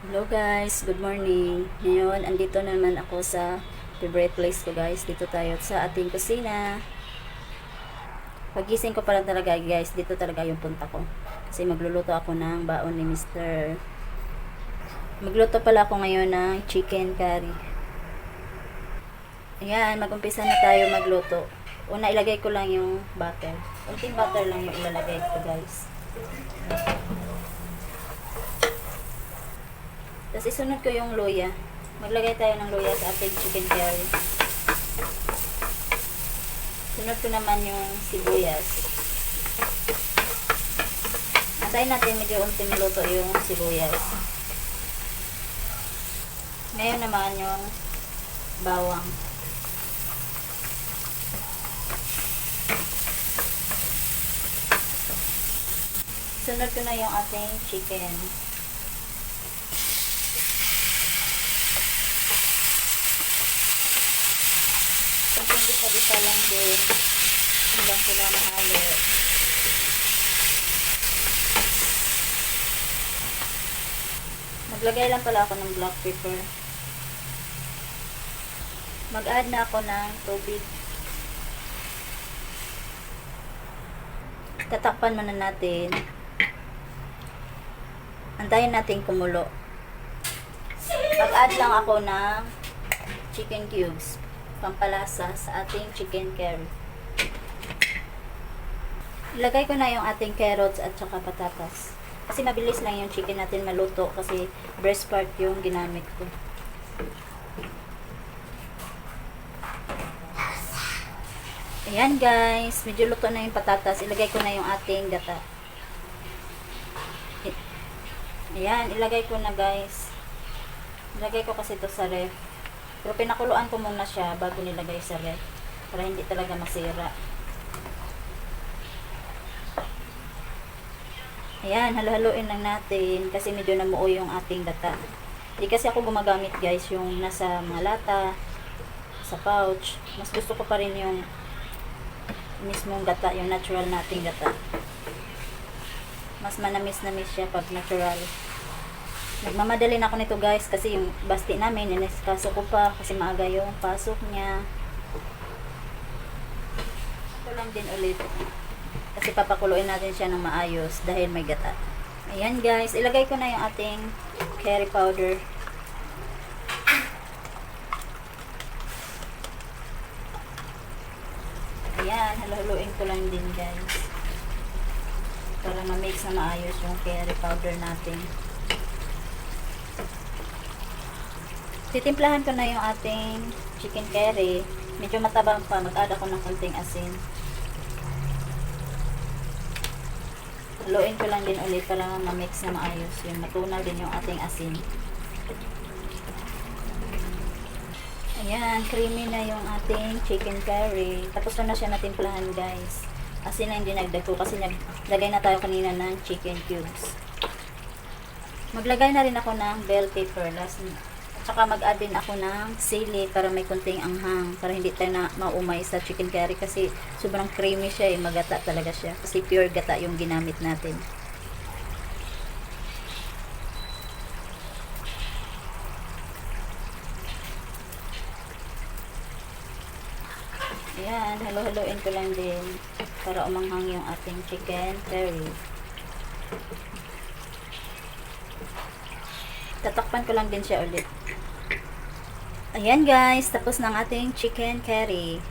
Hello guys, good morning. Ngayon, andito naman ako sa favorite place ko guys. Dito tayo sa ating kusina. Pagising ko pa lang talaga guys, dito talaga yung punta ko. Kasi magluluto ako ng baon ni Mr. Magluto pala ako ngayon ng chicken curry. Ayan, mag-umpisa na tayo magluto. Una, ilagay ko lang yung butter. Kunting butter lang yung ilalagay ko guys. Tapos isunod ko yung luya. Maglagay tayo ng luya sa ating chicken curry. Sunod ko naman yung sibuyas. Antayin natin medyo unti maluto yung sibuyas. Ngayon naman yung bawang. Sunod ko na yung ating chicken. Bisa-bisa lang din. Hanggang sila mahalo. Maglagay lang pala ako ng black pepper. Mag-add na ako ng tubig. Tatakpan muna natin. Antayin natin kumulo. Mag-add lang ako ng chicken cubes pampalasa sa ating chicken curry. Ilagay ko na yung ating carrots at saka patatas. Kasi mabilis lang yung chicken natin maluto kasi breast part yung ginamit ko. Ayan guys, medyo luto na yung patatas. Ilagay ko na yung ating gata. Ayan, ilagay ko na guys. Ilagay ko kasi ito sa ref. Pero pinakuluan ko muna siya bago nilagay sa ref. Para hindi talaga masira. Ayan, halo-haloin lang natin kasi medyo namuo yung ating gata. Hindi kasi ako gumagamit guys yung nasa mga lata, sa pouch. Mas gusto ko pa rin yung mismong gata, yung natural nating gata. Mas manamis-namis siya pag natural. Nagmamadali na ako nito guys kasi yung basti namin, iniskaso ko pa kasi maaga yung pasok niya. Ito lang din ulit. Kasi papakuluin natin siya ng maayos dahil may gata. Ayan guys, ilagay ko na yung ating curry powder. Ayan, halo-haloin ko lang din guys. Para ma-mix na maayos yung curry powder natin. Titimplahan ko na yung ating chicken curry. Medyo matabang pa. Mag-add ako ng konting asin. Haluin ko lang din ulit para ma-mix na maayos. Yung matunaw din yung ating asin. Ayan, creamy na yung ating chicken curry. Tapos na na siya natimplahan guys. Asin na yung dinagdag ko kasi naglagay na tayo kanina ng chicken cubes. Maglagay na rin ako ng bell pepper last at saka mag-add din ako ng sili para may kunting anghang para hindi tayo na maumay sa chicken curry kasi sobrang creamy siya eh, magata talaga siya kasi pure gata yung ginamit natin. Ayan, halo-haloin ko lang din para umanghang yung ating chicken curry. Tatakpan ko lang din siya ulit. Ayan guys, tapos ng ating chicken curry.